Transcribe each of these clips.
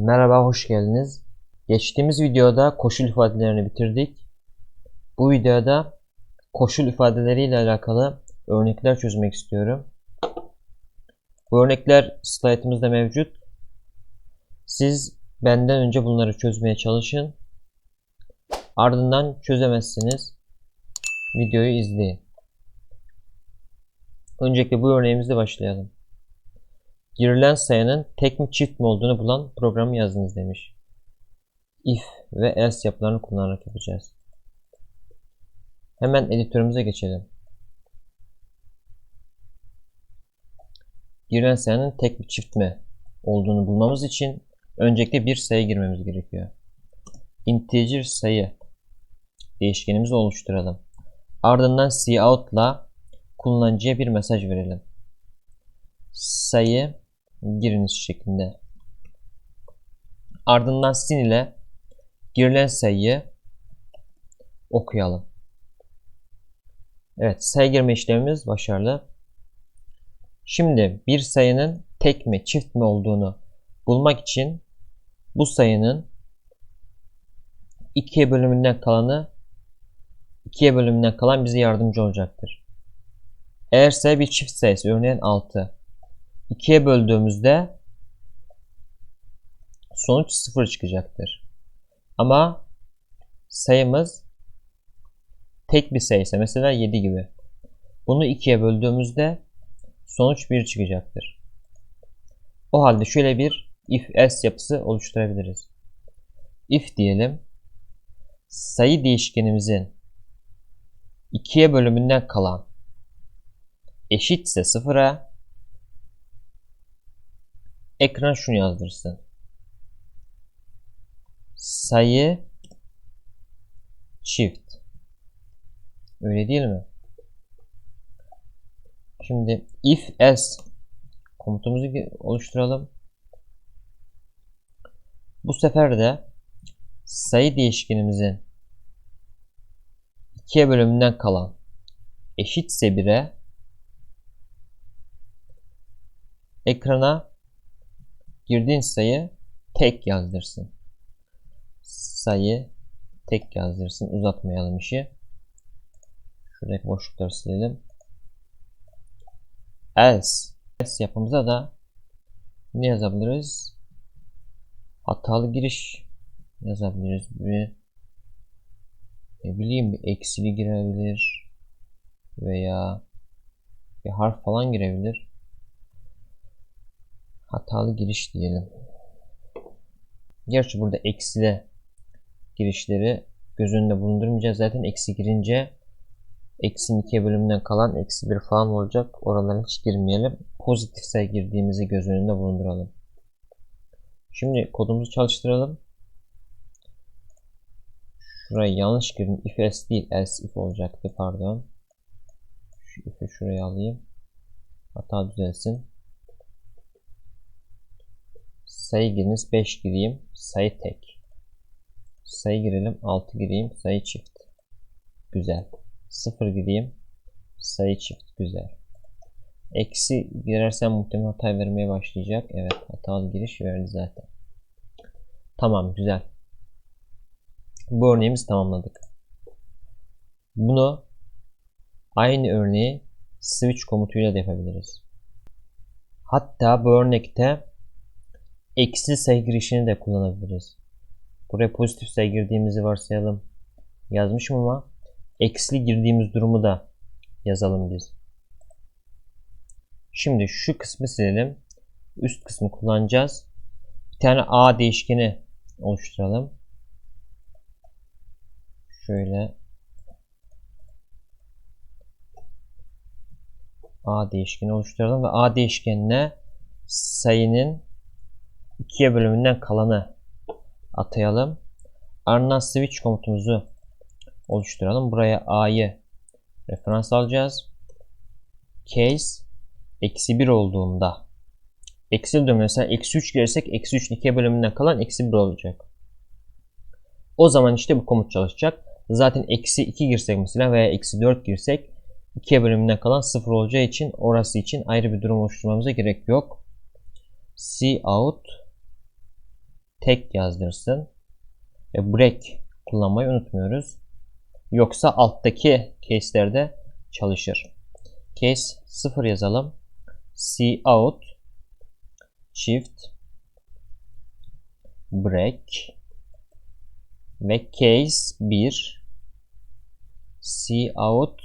Merhaba, hoş geldiniz. Geçtiğimiz videoda koşul ifadelerini bitirdik. Bu videoda koşul ifadeleriyle alakalı örnekler çözmek istiyorum. Bu örnekler slaytımızda mevcut. Siz benden önce bunları çözmeye çalışın. Ardından çözemezsiniz. Videoyu izleyin. Öncelikle bu örneğimizle başlayalım. Girilen sayının tek mi çift mi olduğunu bulan programı yazınız demiş. If ve else yapılarını kullanarak yapacağız. Hemen editörümüze geçelim. Girilen sayının tek mi çift mi olduğunu bulmamız için öncelikle bir sayı girmemiz gerekiyor. Integer sayı değişkenimizi oluşturalım. Ardından cout'la kullanıcıya bir mesaj verelim. Sayı giriniz şeklinde. Ardından sin ile girilen sayıyı okuyalım. Evet sayı girme işlemimiz başarılı. Şimdi bir sayının tek mi çift mi olduğunu bulmak için bu sayının ikiye bölümünden kalanı ikiye bölümünden kalan bize yardımcı olacaktır. Eğer sayı bir çift sayısı örneğin 6 2'ye böldüğümüzde sonuç 0 çıkacaktır. Ama sayımız tek bir sayısı mesela 7 gibi. Bunu 2'ye böldüğümüzde sonuç 1 çıkacaktır. O halde şöyle bir if else yapısı oluşturabiliriz. If diyelim sayı değişkenimizin 2'ye bölümünden kalan eşitse 0'a ekran şunu yazdırsın. Sayı çift. Öyle değil mi? Şimdi if else komutumuzu oluşturalım. Bu sefer de sayı değişkenimizin ikiye bölümünden kalan eşitse 1'e ekrana girdiğin sayı tek yazdırsın. Sayı tek yazdırsın. Uzatmayalım işi. Şuradaki boşlukları silelim. Else. Else yapımıza da ne yazabiliriz? Hatalı giriş yazabiliriz. Bir ne bileyim bir eksili girebilir veya bir harf falan girebilir hatalı giriş diyelim. Gerçi burada eksile girişleri göz önünde bulundurmayacağız. Zaten eksi girince eksi 2 bölümünden kalan eksi 1 falan olacak. Oralara hiç girmeyelim. Pozitif sayı girdiğimizi göz önünde bulunduralım. Şimdi kodumuzu çalıştıralım. Şurayı yanlış girdim. If else değil else if olacaktı pardon. Şu if'i şuraya alayım. Hata düzelsin. Sayı giriniz 5 gireyim. Sayı tek. Sayı girelim 6 gireyim. Sayı çift. Güzel. 0 gireyim. Sayı çift. Güzel. Eksi girersem muhtemelen hata vermeye başlayacak. Evet hatalı giriş verdi zaten. Tamam güzel. Bu örneğimizi tamamladık. Bunu aynı örneği switch komutuyla da yapabiliriz. Hatta bu örnekte eksi sayı girişini de kullanabiliriz. Buraya pozitif sayı girdiğimizi varsayalım. Yazmışım ama eksili girdiğimiz durumu da yazalım biz. Şimdi şu kısmı silelim. Üst kısmı kullanacağız. Bir tane a değişkeni oluşturalım. Şöyle a değişkeni oluşturalım ve a değişkenine sayının ikiye bölümünden kalanı atayalım. Ardından switch komutumuzu oluşturalım. Buraya a'yı referans alacağız. Case eksi 1 olduğunda eksi 1 mesela eksi 3 girersek eksi 3'ün ikiye bölümünden kalan eksi 1 olacak. O zaman işte bu komut çalışacak. Zaten eksi 2 girsek mesela veya eksi 4 girsek 2'ye bölümünden kalan 0 olacağı için orası için ayrı bir durum oluşturmamıza gerek yok. C out tek yazdırsın. Ve break kullanmayı unutmuyoruz. Yoksa alttaki case'lerde çalışır. Case 0 yazalım. C out shift break ve case 1 C out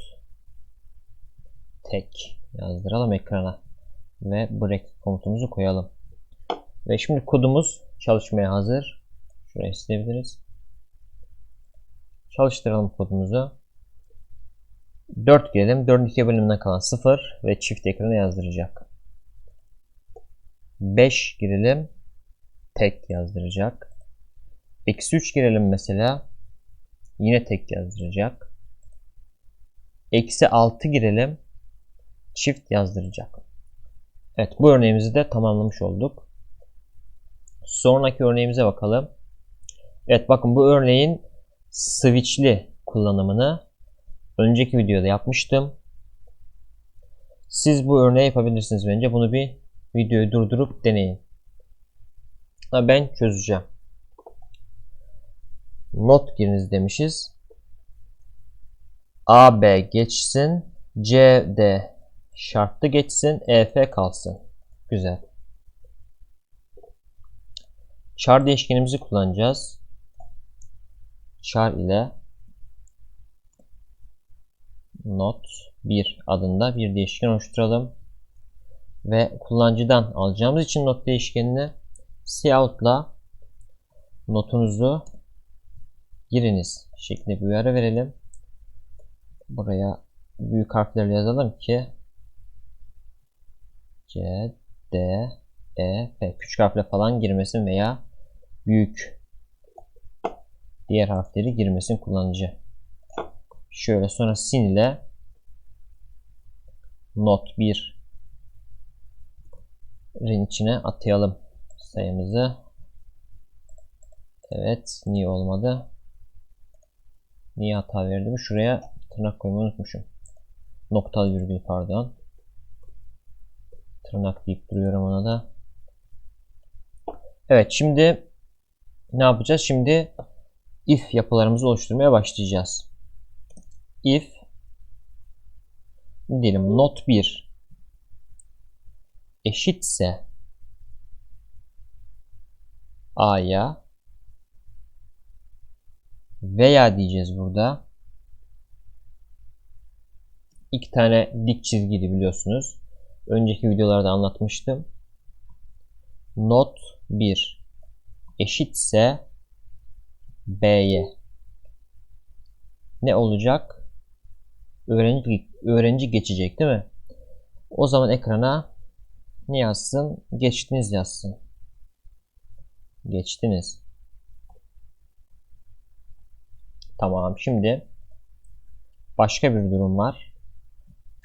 tek yazdıralım ekrana ve break komutumuzu koyalım. Ve şimdi kodumuz çalışmaya hazır. Şurayı silebiliriz. Çalıştıralım kodumuzu. 4 girelim. 4'ün 2 bölümünden kalan 0 ve çift ekrana yazdıracak. 5 girelim. Tek yazdıracak. Eksi 3 girelim mesela. Yine tek yazdıracak. Eksi 6 girelim. Çift yazdıracak. Evet bu örneğimizi de tamamlamış olduk. Sonraki örneğimize bakalım. Evet bakın bu örneğin switch'li kullanımını önceki videoda yapmıştım. Siz bu örneği yapabilirsiniz bence. Bunu bir videoyu durdurup deneyin. Ha, ben çözeceğim. Not giriniz demişiz. AB geçsin. CD şartlı geçsin. EF kalsın. Güzel. Char değişkenimizi kullanacağız. Char ile not 1 adında bir değişken oluşturalım. Ve kullanıcıdan alacağımız için not değişkenini cout'la notunuzu giriniz şeklinde bir uyarı verelim. Buraya büyük harflerle yazalım ki C, D, E, F küçük harfle falan girmesin veya büyük diğer harfleri girmesin kullanıcı. Şöyle sonra sin ile not 1 rin içine atayalım sayımızı. Evet. Niye olmadı? Niye hata verdi mi? Şuraya tırnak koymayı unutmuşum. Noktalı virgül pardon. Tırnak deyip duruyorum ona da. Evet şimdi ne yapacağız? Şimdi if yapılarımızı oluşturmaya başlayacağız. If diyelim not 1 eşitse A'ya veya diyeceğiz burada. İki tane dik çizgili biliyorsunuz. Önceki videolarda anlatmıştım. Not 1 eşitse B'ye ne olacak? Öğrenci, öğrenci geçecek değil mi? O zaman ekrana ne yazsın? Geçtiniz yazsın. Geçtiniz. Tamam. Şimdi başka bir durum var.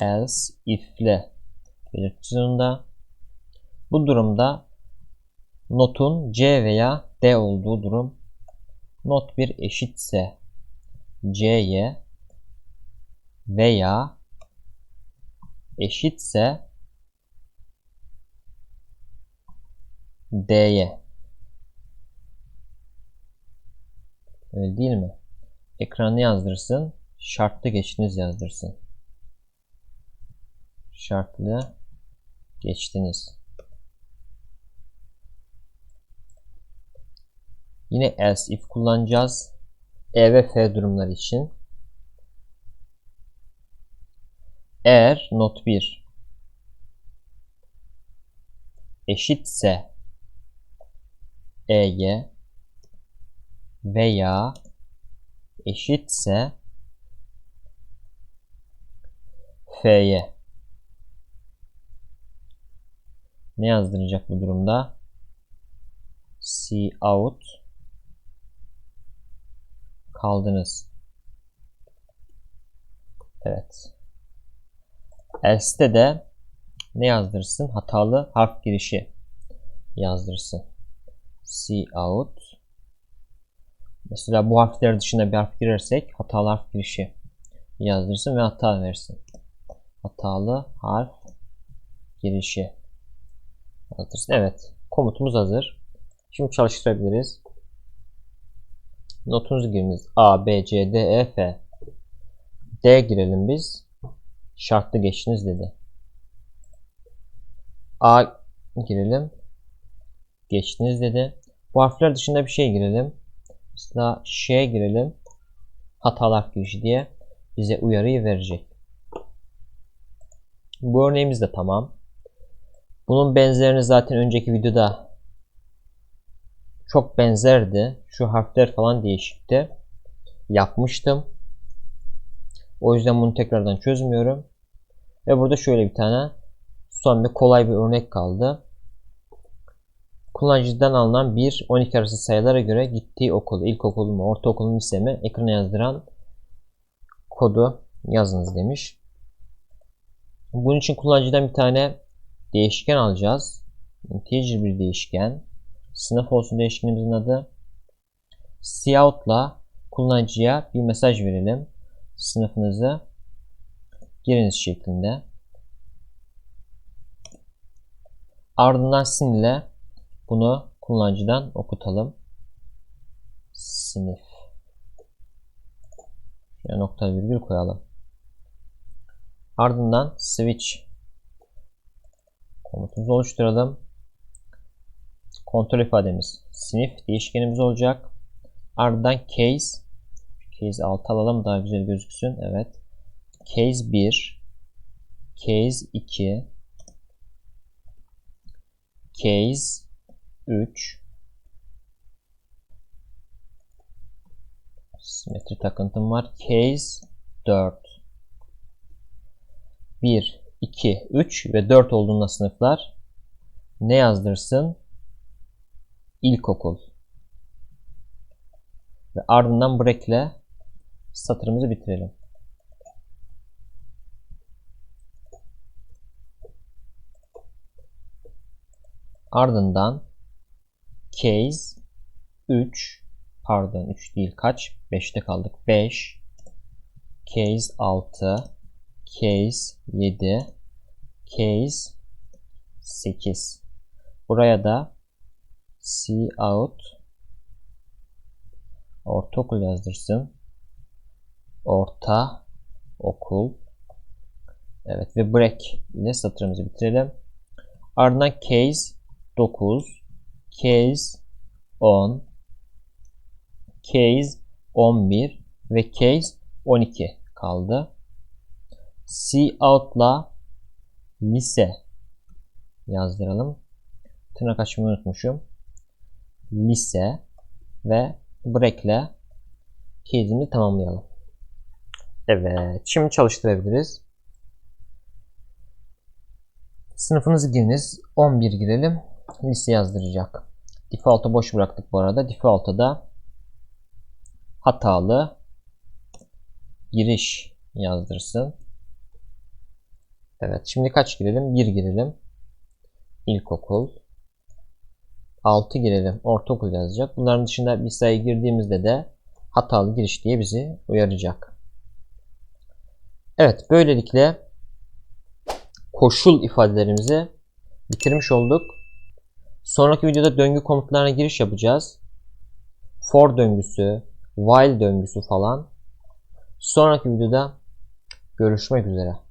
Else if'le belirticisinde. Bu durumda notun C veya D olduğu durum. Not 1 eşitse C'ye veya eşitse D'ye. Öyle değil mi? Ekranı yazdırsın. Şartlı geçtiniz yazdırsın. Şartlı geçtiniz. Yine else if kullanacağız. E ve F durumları için. Eğer not 1 eşitse E'ye veya eşitse F'ye ne yazdıracak bu durumda? C out kaldınız. Evet. Else'de de ne yazdırsın? Hatalı harf girişi yazdırsın. C out Mesela bu harfler dışında bir harf girersek hatalı harf girişi yazdırsın ve hata versin. Hatalı harf girişi yazdırsın. Evet. Komutumuz hazır. Şimdi çalıştırabiliriz. Notunuzu giriniz. A, B, C, D, E, F. D girelim biz. Şartlı geçtiniz dedi. A girelim. Geçtiniz dedi. Bu harfler dışında bir şey girelim. Mesela Ş'ye girelim. Hatalar girişi diye bize uyarıyı verecek. Bu örneğimiz de tamam. Bunun benzerini zaten önceki videoda çok benzerdi. Şu harfler falan değişikti. Yapmıştım. O yüzden bunu tekrardan çözmüyorum. Ve burada şöyle bir tane son bir kolay bir örnek kaldı. Kullanıcıdan alınan 1-12 arası sayılara göre gittiği okul, ilkokul mu, ortaokul mu, lise mi ekrana yazdıran kodu yazınız demiş. Bunun için kullanıcıdan bir tane değişken alacağız. Integer bir değişken. Sınıf olsun değişkenimizin adı. Cout'la kullanıcıya bir mesaj verelim. Sınıfınızı giriniz şeklinde. Ardından sin ile bunu kullanıcıdan okutalım. Sınıf. Şuraya nokta virgül koyalım. Ardından switch komutumuzu oluşturalım. Kontrol ifademiz sınıf değişkenimiz olacak. Ardından case case alt alalım daha güzel gözüksün. Evet. Case 1 case 2 case 3 simetri takıntım var. Case 4 1, 2, 3 ve 4 olduğunda sınıflar ne yazdırsın? İlkokul. Ve ardından break ile satırımızı bitirelim. Ardından case 3 pardon 3 değil kaç 5'te kaldık 5 case 6 case 7 case 8 buraya da see out ortaokul yazdırsın orta okul evet ve break ile satırımızı bitirelim ardından case 9 case 10 case 11 ve case 12 kaldı. C out'la lise yazdıralım. Tırnak açmayı unutmuşum. Lise ve break ile case'imizi tamamlayalım. Evet. Şimdi çalıştırabiliriz. Sınıfınızı giriniz. 11 girelim. Lise yazdıracak. Default'u boş bıraktık bu arada. Default'a da hatalı giriş yazdırsın. Evet. Şimdi kaç girelim? 1 girelim. İlkokul. 6 girelim. Ortaokul yazacak. Bunların dışında bir sayı girdiğimizde de hatalı giriş diye bizi uyaracak. Evet. Böylelikle koşul ifadelerimizi bitirmiş olduk. Sonraki videoda döngü komutlarına giriş yapacağız. For döngüsü, while döngüsü falan. Sonraki videoda görüşmek üzere.